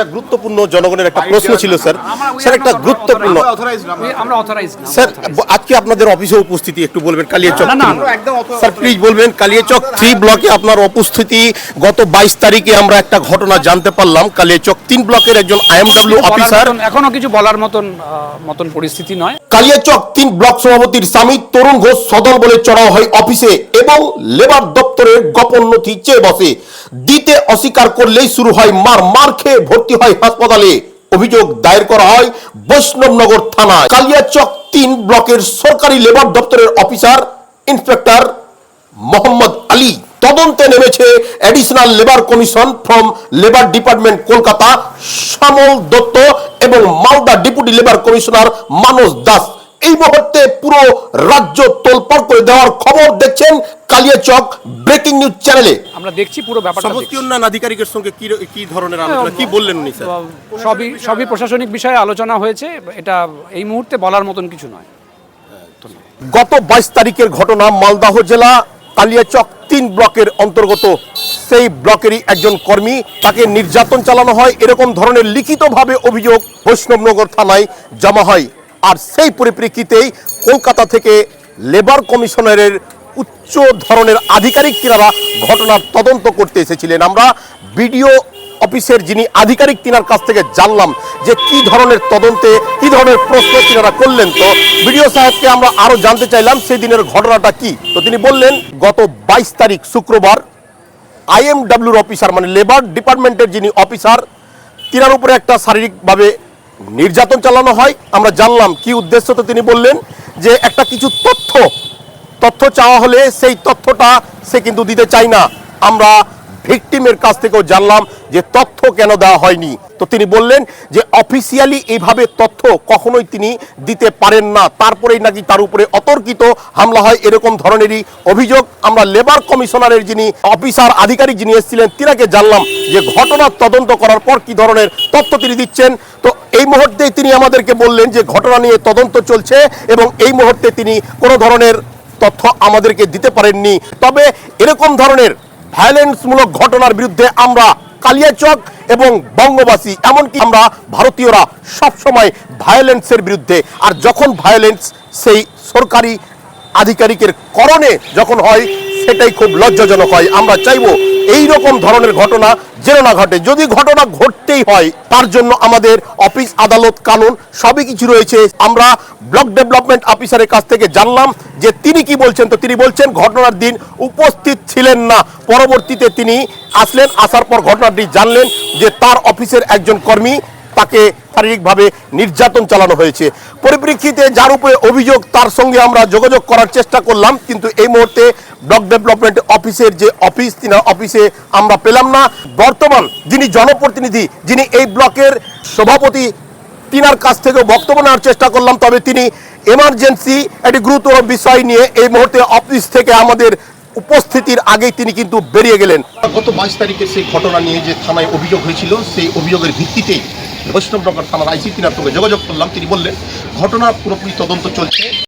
একটা গুরুত্বপূর্ণ জনগণের একটা প্রশ্ন ছিল স্যার। স্যার একটা গুরুত্বপূর্ণ আমরা অথরাইজ স্যার আজকে আপনাদের অফিসে উপস্থিতি একটু বলবেন কালিয়াচক না, না, স্যার প্লিজ বলবেন কালিয়াচক থ্রি ব্লকে আপনার উপস্থিতি গত বাইশ তারিখে আমরা একটা ঘটনা জানতে পারলাম কালিয়াচক তিন ব্লকের একজন আইএমডব্লিউ অফিসার এখনও কিছু বলার মতন মতন পরিস্থিতি নয়। কালিয়াচক তিন ব্লক সভাপতির স্বামী তরুণ ঘোষ সদল বলে চড়াও হয় অফিসে এবং লেবার দপ্তরের গোপন নথি চেয়ে বসে। দিতে অস্বীকার করলেই শুরু হয় মার মার খেয়ে ভর্তি হয় হাসপাতালে। অভিযোগ দায়ের করা হয় বৈষ্ণবনগর থানায়। কালিয়াচক তিন ব্লকের সরকারি লেবার দপ্তরের অফিসার ইন্সপেক্টর মোহাম্মদ আলী। তদন্তে নেমেছে additional labour commission from labour department Kolkata, Shyamal Dutta এবং Malda deputy labour commissioner Manas Das. এই মুহূর্তে পুরো রাজ্য তোলপাড় করে দেওয়ার খবর দেখছেন কালিয়াচক ব্রেকিং নিউজ চ্যানেলে। আমরা দেখছি পুরো ব্যাপারটা সমস্ত। উন্নয়ন আধিকারিকের সঙ্গে কি কি ধরনের আলোচনা কি বললেন উনি স্যার? সবই সবই প্রশাসনিক বিষয়ে আলোচনা হয়েছে এটা এই মুহূর্তে বলার মতন কিছু নয়। গত বাইশ তারিখের ঘটনা মালদাহ জেলা কালিয়াচক তিন ব্লকের অন্তর্গত। সেই ব্লকেরই একজন কর্মী তাকে নির্যাতন চালানো হয় এরকম ধরনের লিখিতভাবে অভিযোগ বৈষ্ণবনগর থানায় জমা হয়। আর সেই পরিপ্রেক্ষিতেই কলকাতা থেকে লেবার কমিশনারের উচ্চ ধরনের আধিকারিক তিনারা ঘটনার তদন্ত করতে এসেছিলেন। আমরা বিডিও অফিসের যিনি আধিকারিক তিনার কাছ থেকে জানলাম যে কি ধরনের তদন্তে, কি ধরনের প্রশ্ন তিনারা করলেন। তো বিডিও সাহেবকে আমরা আরও জানতে চাইলাম সেই দিনের ঘটনাটা কি। তো তিনি বললেন, গত বাইশ তারিখ শুক্রবার আইএমডব্লিউর অফিসার মানে লেবার ডিপার্টমেন্টের যিনি অফিসার, তিনার উপরে একটা শারীরিকভাবে নির্যাতন চালানো হয়। আমরা জানলাম কি উদ্দেশ্য তো তিনি বললেন যে একটা কিছু তথ্য তথ্য চাওয়া হলে সেই তথ্যটা সে কিন্তু দিতে চায় না। আমরা ভিকটিমের কাছ থেকেও জানলাম যে তথ্য কেন দেওয়া হয়নি। তো তিনি বললেন যে অফিসিয়ালি এইভাবে তথ্য কখনোই তিনি দিতে পারেন না। তারপরেই নাকি তার উপরে অতর্কিত হামলা হয় এরকম ধরনেরই অভিযোগ। আমরা লেবার কমিশনারের যিনি অফিসার, আধিকারিক যিনি এসেছিলেন, তিনাকে জানলাম যে ঘটনার তদন্ত করার পর কি ধরনের তথ্য তিনি দিচ্ছেন। তো এই মুহূর্তেই তিনি আমাদেরকে বললেন যে ঘটনা নিয়ে তদন্ত চলছে এবং এই মুহূর্তে তিনি কোনো ধরনের তথ্য আমাদেরকে দিতে পারেননি। তবে এরকম ধরনের ভায়োলেন্সমূলক ঘটনার বিরুদ্ধে আমরা কালিয়াচক এবং বঙ্গবাসী, এমনকি আমরা ভারতীয়রা সবসময় ভায়োলেন্সের বিরুদ্ধে। আর যখন ভায়োলেন্স সেই সরকারি আধিকারিকের করণে যখন হয় সেটাই খুব লজ্জাজনক হয়। আমরা চাইব এই রকম ধরনের ঘটনা যেন না ঘটে। যদি ঘটনা ঘটতেই হয়, তার জন্য আমাদের অফিস আদালত কানুন সবই কিছু রয়েছে। আমরা ব্লক ডেভেলপমেন্ট অফিসারের কাছ থেকে জানলাম যে তিনি কি বলছেন। তো তিনি বলছেন, ঘটনার দিন উপস্থিত ছিলেন না। পরবর্তীতে তিনি আসলেন, আসার পর ঘটনাটি জানলেন যে তার অফিসের একজন কর্মী তাকে শারীরিকভাবে নির্যাতন চালানো হয়েছে। পরিপ্রেক্ষিতে যার উপরে অভিযোগ, তার সঙ্গে আমরা যোগাযোগ করার চেষ্টা করলাম, কিন্তু এই মুহূর্তে ব্লক ডেভেলপমেন্ট অফিসের যে অফিস, তিনি অফিসে আমরা পেলাম না। বর্তমান যিনি জনপ্রতিনিধি, যিনি এই ব্লকের সভাপতি, তিনার কাছ থেকে বক্তব্য নেওয়ার চেষ্টা করলাম, তবে তিনি এমার্জেন্সি একটি গুরুতর বিষয় নিয়ে এই মুহূর্তে অফিস থেকে আমাদের উপস্থিতির আগেই তিনি কিন্তু বেরিয়ে গেলেন। গত বাইশ তারিখে সেই ঘটনা নিয়ে যে থানায় অভিযোগ হয়েছিল, সেই অভিযোগের ভিত্তিতেই বৈষ্ণবনগর থানার আইসি তিনার সঙ্গে যোগাযোগ করলাম। তিনি বললেন ঘটনা পুরোপুরি তদন্ত চলছে।